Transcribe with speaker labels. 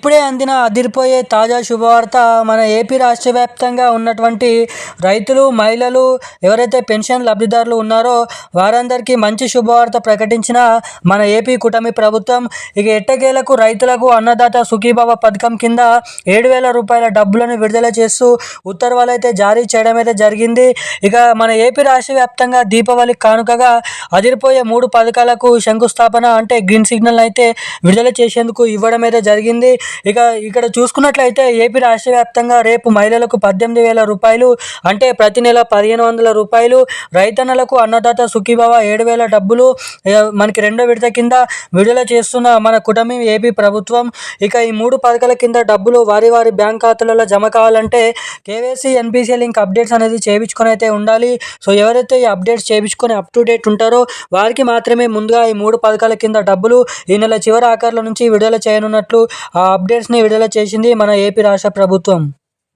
Speaker 1: ఇప్పుడే అందిన అదిరిపోయే తాజా శుభవార్త మన ఏపీ రాష్ట్ర వ్యాప్తంగా ఉన్నటువంటి రైతులు మహిళలు ఎవరైతే పెన్షన్ లబ్ధిదారులు ఉన్నారో వారందరికీ మంచి శుభవార్త ప్రకటించిన మన ఏపీ కూటమి ప్రభుత్వం ఇక ఎట్టకేలకు రైతులకు అన్నదాత సుఖీభావ పథకం కింద ఏడు వేల రూపాయల డబ్బులను విడుదల చేస్తూ ఉత్తర్వులు అయితే జారీ చేయడం అయితే జరిగింది. ఇక మన ఏపీ రాష్ట్ర వ్యాప్తంగా దీపావళి కానుకగా అదిరిపోయే మూడు పథకాలకు శంకుస్థాపన అంటే గ్రీన్ సిగ్నల్ అయితే విడుదల చేసేందుకు ఇవ్వడం అయితే జరిగింది. ఇక ఇక్కడ చూసుకున్నట్లయితే ఏపీ రాష్ట్ర వ్యాప్తంగా రేపు మహిళలకు పద్దెనిమిది వేల రూపాయలు అంటే ప్రతి నెల పదిహేను వందల రూపాయలు రైతన్నలకు అన్నదాత సుఖీభావ ఏడు వేల డబ్బులు మనకి రెండో విడత కింద విడుదల చేస్తున్న మన కుటుంబం ఏపీ ప్రభుత్వం. ఇక ఈ మూడు పథకాల కింద డబ్బులు వారి వారి బ్యాంక్ ఖాతాలలో జమ కావాలంటే కేవైసీ ఎన్పిసిఎల్ లింక్ అప్డేట్స్ అనేది చేయించుకొని అయితే ఉండాలి. సో ఎవరైతే ఈ అప్డేట్స్ చేయించుకొని అప్ టు డేట్ ఉంటారో వారికి మాత్రమే ముందుగా ఈ మూడు పథకాల కింద డబ్బులు ఈ నెల చివరి ఆఖరుల నుంచి విడుదల చేయనున్నట్లు ఆ అప్డేట్స్ని విడుదల చేసింది మన ఏపీ రాష్ట్ర ప్రభుత్వం.